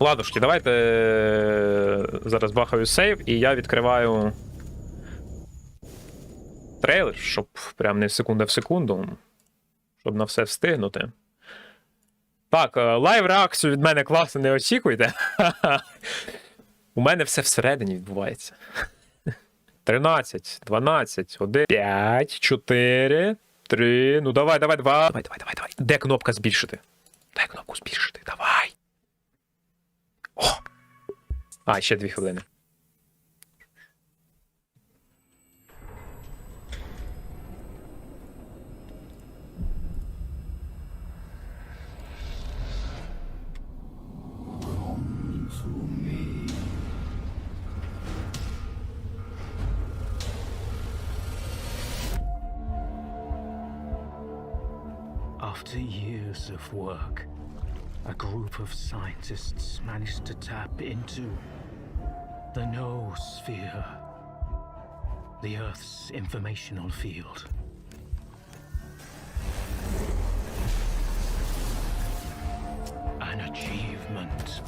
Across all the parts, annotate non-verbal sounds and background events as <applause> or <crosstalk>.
Ладушки, давайте е, зараз бахаю сейв, і я відкриваю трейлер, щоб прям не секунда в секунду, щоб на все встигнути. Так, е, лайв реакцію від мене класно не очікуйте. <laughs> У мене все всередині відбувається. 13, 12, 1, 5, 4, 3. Ну давай, давай, давай. Давай, давай, давай, давай. Де кнопка збільшити? Де кнопку збільшити? А, ще дві хвилини. After years of work, a group of scientists managed to tap into the noosphere, the Earth's informational field. An achievement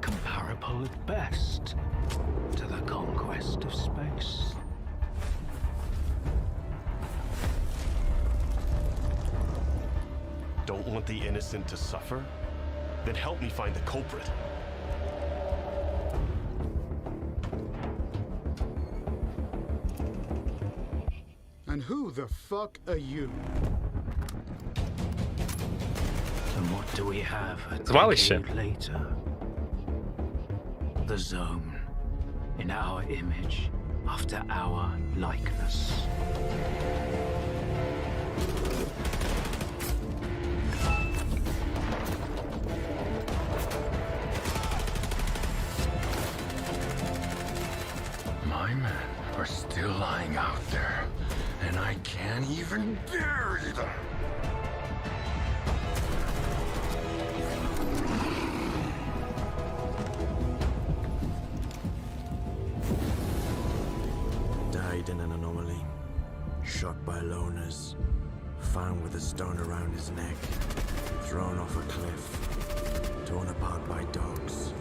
comparable at best to the conquest of space. Don't want the innocent to suffer? Then help me find the culprit. And who the fuck are you? And what do we have? It's Wallishin. Later. The zone. In our image. After our likeness. My men are still lying out there. Can't even bury them. Died in an anomaly. Shot by loners. Found with a stone around his neck. Thrown off a cliff. Torn apart by dogs.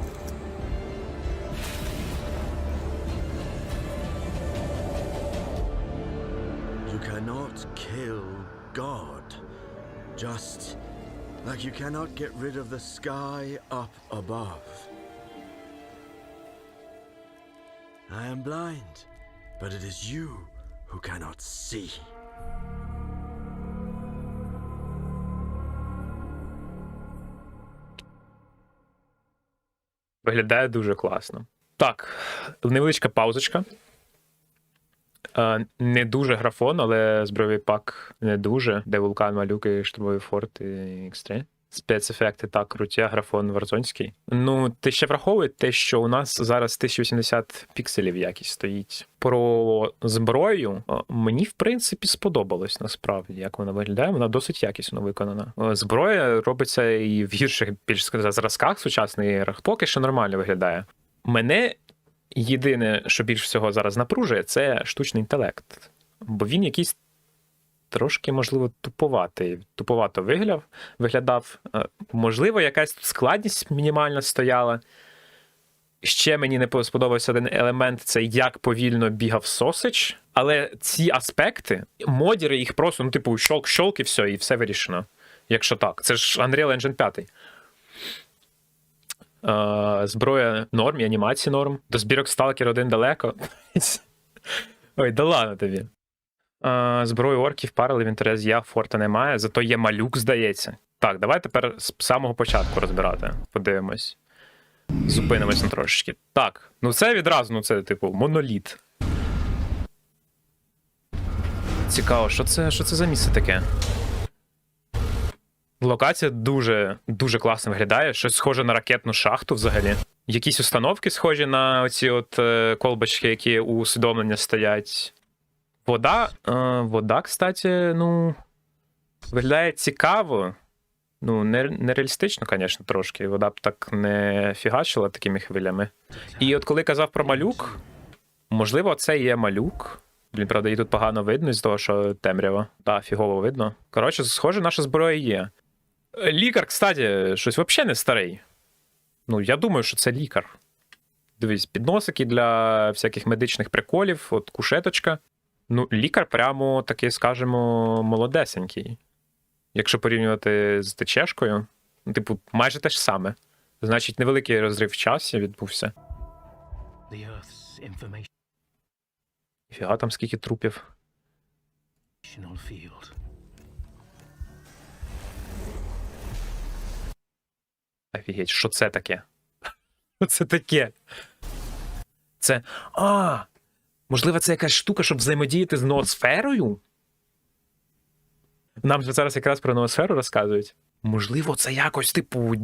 You cannot kill God. Just like you cannot get rid of the sky up above. I am blind, but it is you who cannot see. Виглядає дуже класно. Так, невеличка паузочка. Не дуже графон, але збройовий пак не дуже. Де вулкан, малюки, штурмовий форт і X3. Спецефекти так круті, а графон варзонський. Ну, ти ще враховуй те, що у нас зараз 1080 пікселів якість стоїть. Про зброю мені, в принципі, сподобалось насправді, як вона виглядає. Вона досить якісно виконана. Зброя робиться і в гірших більш зразках сучасних іграх. Поки що нормально виглядає. Мене єдине, що більш всього зараз напружує, це штучний інтелект. Бо він якийсь трошки, можливо, туповатий. Туповато вигляд, виглядав. Е, Можливо, якась складність мінімальна стояла. Ще мені не сподобався один елемент це як повільно бігав сосич. Але ці аспекти, модіри їх просто, ну, типу, щолк-щолк і все, і все вирішено. Якщо так. Це ж Unreal Engine 5. Е, зброя норм, і анімації норм. До збірок Stalker 1 далеко. <laughs> Ой, да ладно тобі. Е, зброю орків парили в інтерес я, форта немає, зато є малюк, здається. Так, давай тепер з самого початку розбирати. Подивимось. Зупинимось на трошечки. Так, ну це відразу, ну це, типу, моноліт. Цікаво, що це, що це за місце таке? Локація дуже дуже класно виглядає. Щось схоже на ракетну шахту взагалі. Якісь установки схожі на оці от е, колбочки, які у усвідомлення стоять. Вода. Е, вода, кстати, ну. Виглядає цікаво. Ну, не- нереалістично, звісно, трошки. Вода б так не фігачила такими хвилями. І от коли казав про малюк, можливо, це є малюк. Блін, правда, її тут погано видно з того, що темрява. Так, фігово видно. Коротше, схоже, наша зброя є. Лікар, кстати, щось взагалі не старий. Ну, я думаю, що це лікар. Дивись, підносики для всяких медичних приколів, от кушеточка. Ну, лікар прямо такий, скажімо, молодесенький. Якщо порівнювати з течешкою, ну, типу, майже те ж саме. Значить, невеликий розрив в часі відбувся. Фіга там скільки трупів. field. Офігеть, що це таке? Що <laughs> це таке? Це. А! Можливо, це якась штука, щоб взаємодіяти з ноосферою? Нам зараз якраз про ноосферу розказують. Можливо, це якось, типу,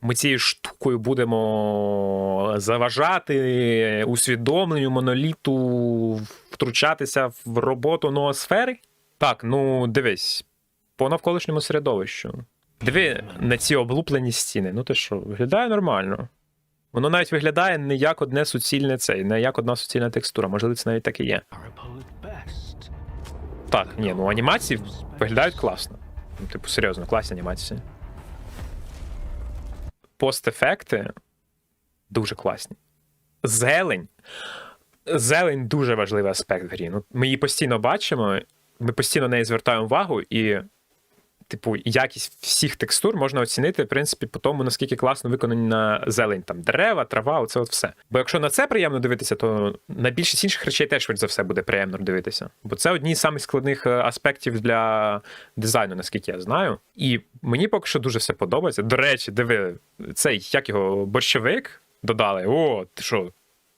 ми цією штукою будемо заважати усвідомленню моноліту втручатися в роботу ноосфери? Так, ну дивись, по навколишньому середовищу. Диви на ці облуплені стіни. Ну ти що, виглядає нормально. Воно навіть виглядає не як одне суцільне цей, не як одна суцільна текстура. Можливо, це навіть так і є. Так, ні, ну анімації виглядають класно. Ну, типу, серйозно, класні анімації. Постефекти дуже класні. Зелень. Зелень дуже важливий аспект в грі. Ну, ми її постійно бачимо, ми постійно на неї звертаємо увагу, і, типу, якість всіх текстур можна оцінити, в принципі, по тому, наскільки класно виконана зелень. Там дерева, трава, оце от все. Бо якщо на це приємно дивитися, то на більшість інших речей теж за все буде приємно дивитися. Бо це одні з самих складних е, аспектів для дизайну, наскільки я знаю. І мені поки що дуже все подобається. До речі, диви, цей як його борщовик додали. О, ти що?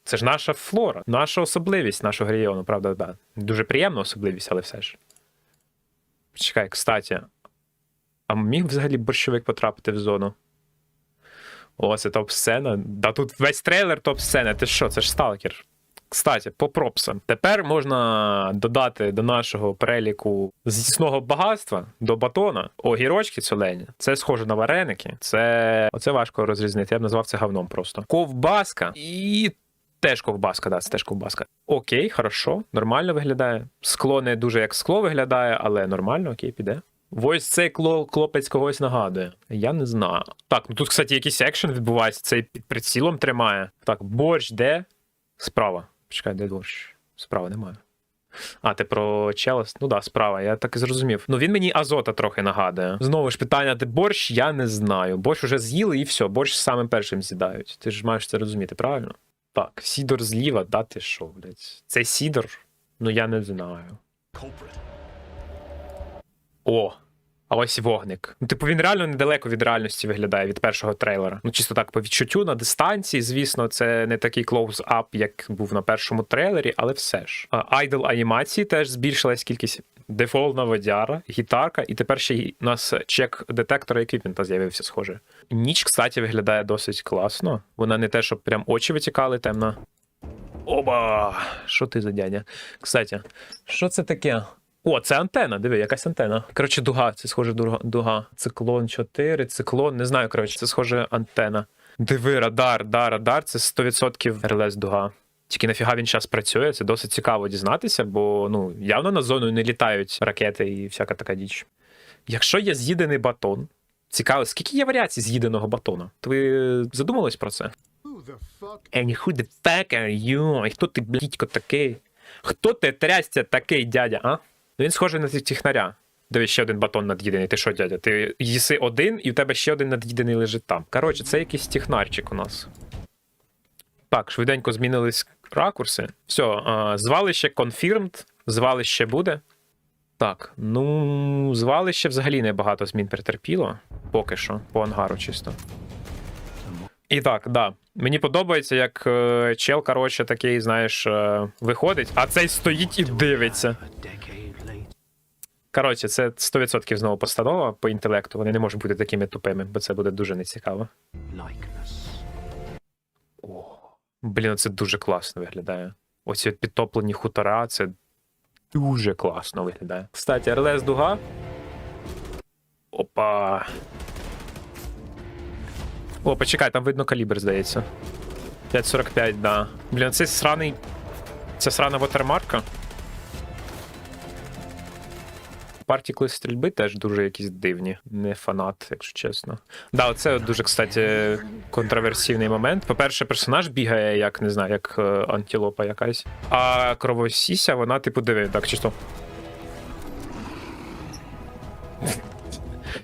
Це ж наша флора, наша особливість нашого регіону, правда, да. Дуже приємна особливість, але все ж. Чекай, кстати, а міг взагалі борщовик потрапити в зону? О, це топ-сцена. Да тут весь трейлер топ-сцена. Ти що, це ж сталкер. Кстати, по пропсам. Тепер можна додати до нашого переліку з'їсного багатства до батона огірочки солені. Це схоже на вареники. Це оце важко розрізнити. Я б назвав це говном просто. Ковбаска і теж ковбаска, да, це теж ковбаска. Окей, хорошо, нормально виглядає. Скло не дуже як скло виглядає, але нормально, окей, піде. Ось цей хлопець когось нагадує. Я не знаю. Так, ну тут, кстати, якийсь екшен відбувається, цей під прицілом тримає. Так, борщ де? Справа. Почекай, де борщ? Справа немає. А, ти про челос? Ну да, справа, я так і зрозумів. Ну він мені азота трохи нагадує. Знову ж питання, де борщ, я не знаю. Борщ уже з'їли і все, борщ самим першим з'їдають. Ти ж маєш це розуміти, правильно? Так, Сідор зліва, да ти що, блядь? Це Сідор? Ну я не знаю. О, а ось вогник. Ну, типу, він реально недалеко від реальності виглядає від першого трейлера. Ну, чисто так по відчуттю на дистанції, звісно, це не такий клоуз-ап, як був на першому трейлері, але все ж. Айдл анімації теж збільшилась кількість. Дефолтна водяра, гітарка, і тепер ще й у нас чек детектора еквіпмента з'явився, схоже. Ніч, кстати, виглядає досить класно. Вона не те, щоб прям очі витікали темно. Оба! Що ти за дядя? Кстати, що це таке? О, це антена, диви, якась антена. Коротше, дуга, це схоже дуга. Циклон 4, циклон, не знаю, коротше, це схоже антена. Диви, радар, да, радар, це 100% РЛС дуга. Тільки нафіга він зараз працює, це досить цікаво дізнатися, бо ну, явно на зону не літають ракети і всяка така діч. Якщо є з'їдений батон, цікаво, скільки є варіацій з'їденого батона? То ви задумались про це? And who the fuck are you? І хто ти, блядько, такий? Хто ти трясця такий, дядя, а? Ну він схожий на технаря. Дивись, ще один батон над'їдений. Ти що, дядя? Ти їси один, і в тебе ще один над'їдений лежить там. Коротше, це якийсь технарчик у нас. Так, швиденько змінились ракурси. Все, звалище confirmed, звалище буде. Так, ну, звалище взагалі небагато змін претерпіло. Поки що, по ангару чисто. І так, да. Мені подобається, як е, чел, коротше, такий, знаєш, е, виходить, а цей стоїть і дивиться. Коротше, це 100% знову постанова по інтелекту. Вони не можуть бути такими тупими, бо це буде дуже нецікаво. Likeness. Блін, це дуже класно виглядає. Оці підтоплені хутора, це дуже класно виглядає. Кстати, РЛС дуга. Опа. О, почекай, там видно калібр, здається. 5.45, да. Блін, це сраний. Це срана вотермарка. Партікли стрільби теж дуже якісь дивні. Не фанат, якщо чесно. Да, от дуже, кстати, контроверсійний момент. По-перше, персонаж бігає, як не знаю, як е, антилопа якась. А кровосіся, вона, типу, диви, так чисто.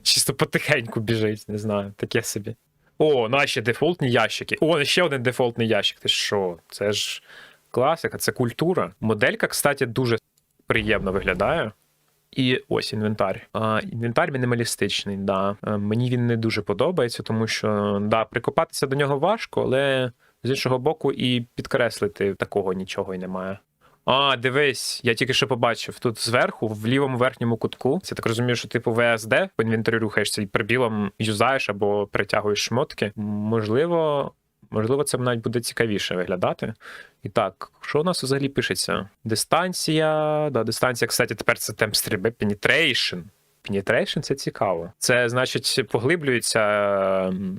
Чисто потихеньку біжить, не знаю, таке собі. О, наші дефолтні ящики. О, ще один дефолтний ящик. Ти що? Це ж класика, це культура. Моделька, кстати, дуже приємно виглядає. І ось інвентар. А, інвентар мінімалістичний, да. Е, Мені він не дуже подобається, тому що да, прикопатися до нього важко, але з іншого боку, і підкреслити такого нічого й немає. А, дивись, я тільки що побачив. Тут зверху, в лівому верхньому кутку, це так розумію, що типу VSD по інвентарю рухаєшся і прибілом юзаєш або перетягуєш шмотки. Можливо, можливо, це навіть буде цікавіше виглядати. І так, що у нас взагалі пишеться? Дистанція. Да, дистанція, кстати, тепер це темп стрільби, penetration. Penetration це цікаво. Це значить поглиблюються м,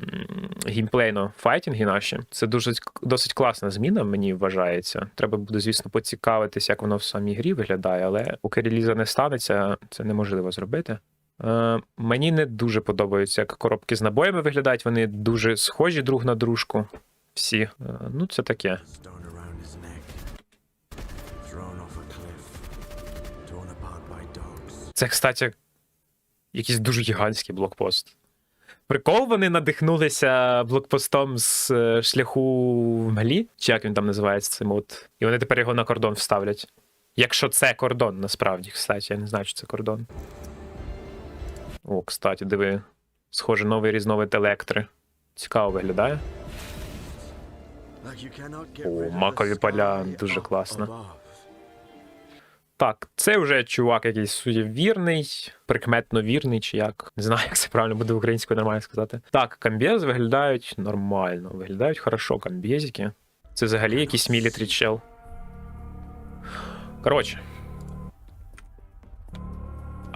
геймплейно файтінги наші. Це дуже досить класна зміна, мені вважається. Треба буде, звісно, поцікавитись, як воно в самій грі виглядає, але поки реліза не станеться, це неможливо зробити. Е, мені не дуже подобаються, як коробки з набоями виглядають. Вони дуже схожі друг на дружку. Всі. Е, ну, це таке. Це, кстати, якийсь дуже гігантський блокпост. Прикол, вони надихнулися блокпостом з е, шляху в Малі, чи як він там називається цей мод, і вони тепер його на кордон вставлять. Якщо це кордон, насправді, кстати, я не знаю, що це кордон. О, кстати, диви. Схоже, новий різновид електри. Цікаво виглядає. О, макові поля, дуже класно. Так, це вже чувак якийсь суєвірний, прикметно вірний, чи як. Не знаю, як це правильно буде українською нормально сказати. Так, камбєз виглядають нормально, виглядають хорошо камбєзики. Це взагалі якийсь мілітрі чел. Коротше.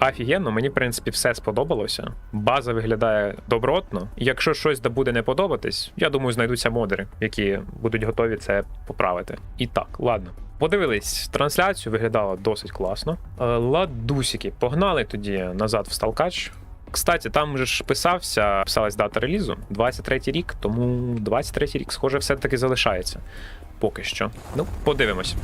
Офігенно, мені, в принципі, все сподобалося. База виглядає добротно. Якщо щось да буде не подобатись, я думаю, знайдуться модери, які будуть готові це поправити. І так, ладно. Подивились, трансляцію виглядало досить класно. Е, Ладусики, погнали тоді назад в Сталкач. Кстати, там же ж писався, писалась дата релізу 23 рік, тому 23 рік, схоже, все-таки залишається. Поки що. Ну, подивимось.